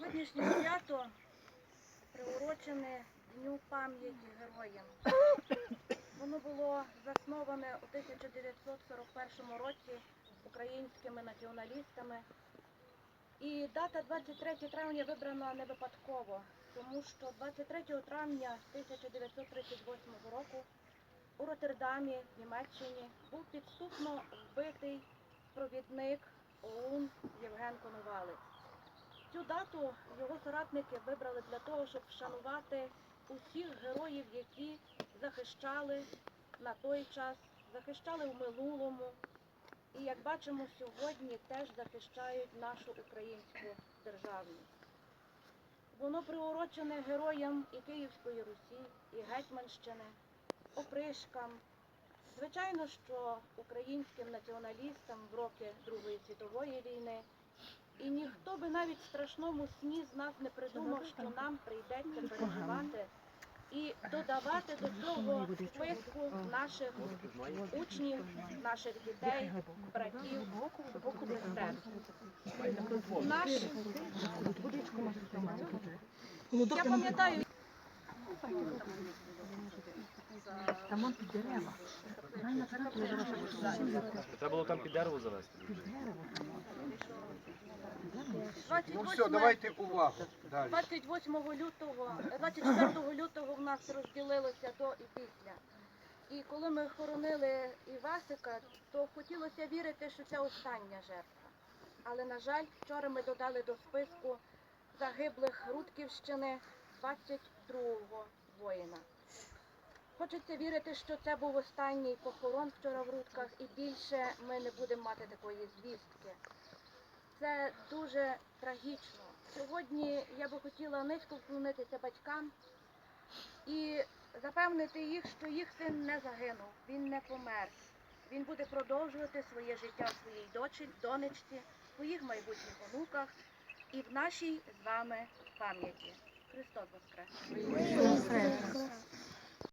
Сьогоднішнє свято приурочене Дню пам'яті героям. Воно було засноване у 1941 році українськими націоналістами. І дата 23 травня вибрана не випадково, тому що 23 травня 1938 року у Роттердамі, Німеччині, був підступно вбитий провідник ОУН Євген Коновалець. Цю дату його соратники вибрали для того, щоб вшанувати усіх героїв, які захищали на той час, захищали в минулому. І як бачимо, сьогодні теж захищають нашу українську державність. Воно приурочене героям і Київської Русі, і Гетьманщини, опришкам. Звичайно, що українським націоналістам в роки Другої світової війни. І ніхто би навіть в страшному сні з нас не придумав, що нам прийдеться переживати і додавати до цього списку наших учнів, наших дітей, братів, сестер. Наш я пам'ятаю, Там он під дерева. Треба було там під дерево завести. Ну 28 все, давайте увагу. Далі. 28 лютого, 24 лютого в нас розділилося до і після. І коли ми хоронили Івасика, то хотілося вірити, що це остання жертва. Але, на жаль, вчора ми додали до списку загиблих Рудківщини 22-го воїна. Хочеться вірити, що це був останній похорон вчора в Рудках, і більше ми не будемо мати такої звістки. Це дуже трагічно. Сьогодні я би хотіла низько вклонитися батькам і запевнити їх, що їх син не загинув, він не помер. Він буде продовжувати своє життя в своїй дочі, донечці, своїх майбутніх онуках і в нашій з вами пам'яті. Христос Воскрес!